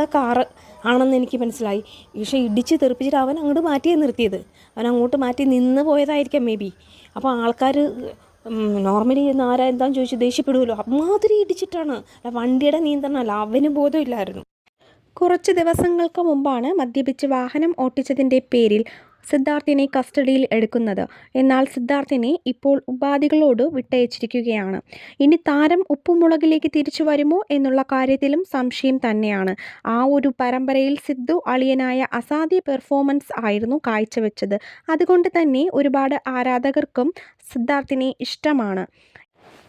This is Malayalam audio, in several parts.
ഇല്ലാത്ത കാറ് ആണെന്ന് എനിക്ക് മനസ്സിലായി. പക്ഷേ ഇടിച്ച് തെറിപ്പിച്ചിട്ട് അവൻ അങ്ങോട്ട് മാറ്റി നിർത്തിയത്. അവൻ അങ്ങോട്ട് മാറ്റി നിന്ന് പോയതായിരിക്കാം മേ ബി അപ്പോൾ ആൾക്കാർ നോർമലി ഇന്ന് ആരാ എന്താന്ന് ചോദിച്ച് ദേഷ്യപ്പെടുമല്ലോ അമ്മാതിരി ഇടിച്ചിട്ടാണ്. വണ്ടിയുടെ നിയന്ത്രണമല്ല അവന് ബോധമില്ലായിരുന്നു. കുറച്ച് ദിവസങ്ങൾക്ക് മുമ്പാണ് മദ്യപിച്ച് വാഹനം ഓട്ടിച്ചതിന്റെ പേരിൽ സിദ്ധാർത്ഥിനെ കസ്റ്റഡിയിൽ എടുക്കുന്നത്. എന്നാൽ സിദ്ധാർത്ഥിനെ ഇപ്പോൾ ഉപാധികളോട് വിട്ടയച്ചിരിക്കുകയാണ്. ഇനി താരം ഉപ്പുമുളകിലേക്ക് തിരിച്ചു വരുമോ എന്നുള്ള കാര്യത്തിലും സംശയം തന്നെയാണ്. ആ ഒരു പരമ്പരയിൽ സിദ്ധു അളിയനായ അസാധ്യ പെർഫോമൻസ് ആയിരുന്നു കാഴ്ചവെച്ചത്. അതുകൊണ്ട് തന്നെ ഒരുപാട് ആരാധകർക്കും സിദ്ധാർത്ഥിനെ ഇഷ്ടമാണ്.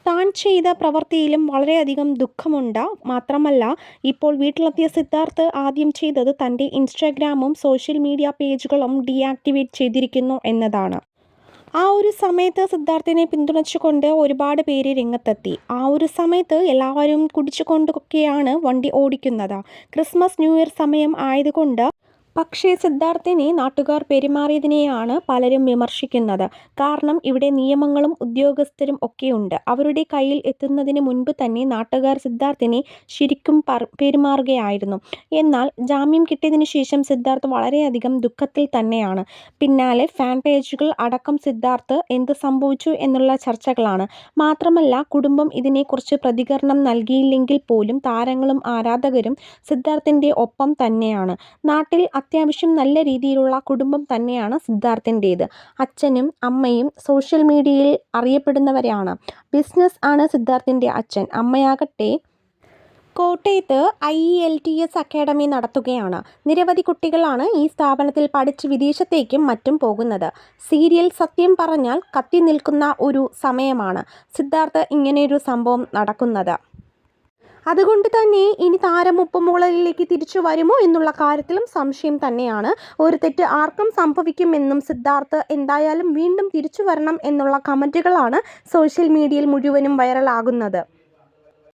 താൻ ചെയ്ത പ്രവൃത്തിയിലും വളരെയധികം ദുഃഖമുണ്ട്. മാത്രമല്ല ഇപ്പോൾ വീട്ടിലെത്തിയ സിദ്ധാർത്ഥ് ആദ്യം ചെയ്തത് തന്റെ ഇൻസ്റ്റാഗ്രാമും സോഷ്യൽ മീഡിയ പേജുകളും ഡീആക്ടിവേറ്റ് ചെയ്തിരിക്കുന്നു എന്നതാണ്. ആ ഒരു സമയത്ത് സിദ്ധാർത്ഥിനെ പിന്തുണച്ചുകൊണ്ട് ഒരുപാട് പേര് രംഗത്തെത്തി. ആ ഒരു സമയത്ത് എല്ലാവരും കുടിച്ചുകൊണ്ടൊക്കെയാണ് വണ്ടി ഓടിക്കുന്നത്. ക്രിസ്മസ് ന്യൂ ഇയർ സമയം ആയതുകൊണ്ട് പക്ഷേ സിദ്ധാർത്ഥിനെ നാട്ടുകാർ പെരുമാറിയതിനെയാണ് പലരും വിമർശിക്കുന്നത്. കാരണം ഇവിടെ നിയമങ്ങളും ഉദ്യോഗസ്ഥരും ഒക്കെയുണ്ട്. അവരുടെ കയ്യിൽ എത്തുന്നതിന് മുൻപ് തന്നെ നാട്ടുകാർ സിദ്ധാർത്ഥിനെ ശരിക്കും പെരുമാറുകയായിരുന്നു. എന്നാൽ ജാമ്യം കിട്ടിയതിനു ശേഷം സിദ്ധാർത്ഥ് വളരെയധികം ദുഃഖത്തിൽ തന്നെയാണ്. പിന്നാലെ ഫാൻ പേജുകൾ അടക്കം സിദ്ധാർത്ഥ് എന്ത് സംഭവിച്ചു എന്നുള്ള ചർച്ചകളാണ്. മാത്രമല്ല കുടുംബം ഇതിനെക്കുറിച്ച് പ്രതികരണം നൽകിയില്ലെങ്കിൽ പോലും താരങ്ങളും ആരാധകരും സിദ്ധാർത്ഥിന്റെ ഒപ്പം തന്നെയാണ്. നാട്ടിൽ അത്യാവശ്യം നല്ല രീതിയിലുള്ള കുടുംബം തന്നെയാണ് സിദ്ധാർത്ഥിന്റേത്. അച്ഛനും അമ്മയും സോഷ്യൽ മീഡിയയിൽ അറിയപ്പെടുന്നവരാണ് ബിസിനസ് ആണ് സിദ്ധാർത്ഥിന്റെ അച്ഛൻ. അമ്മയാകട്ടെ കോട്ടയത്ത് I E L T S academy നടത്തുകയാണ്. നിരവധി കുട്ടികളാണ് ഈ സ്ഥാപനത്തിൽ പഠിച്ച് വിദേശത്തേക്കും മറ്റും പോകുന്നത്. സീരിയൽ സത്യം പറഞ്ഞാൽ കത്തി നിൽക്കുന്ന ഒരു സമയമാണ് സിദ്ധാർത്ഥ് ഇങ്ങനെയൊരു സംഭവം നടക്കുന്നത്. അതുകൊണ്ട് തന്നെ ഇനി താരം ഉപ്പുമുകളിലേക്ക് തിരിച്ചു വരുമോ എന്നുള്ള കാര്യത്തിലും സംശയം തന്നെയാണ്. ഒരു തെറ്റ് ആർക്കും സംഭവിക്കുമെന്നും സിദ്ധാർത്ഥ് എന്തായാലും വീണ്ടും തിരിച്ചു വരണം എന്നുള്ള കമന്റുകളാണ് സോഷ്യൽ മീഡിയയിൽ മുഴുവനും വൈറലാകുന്നത്.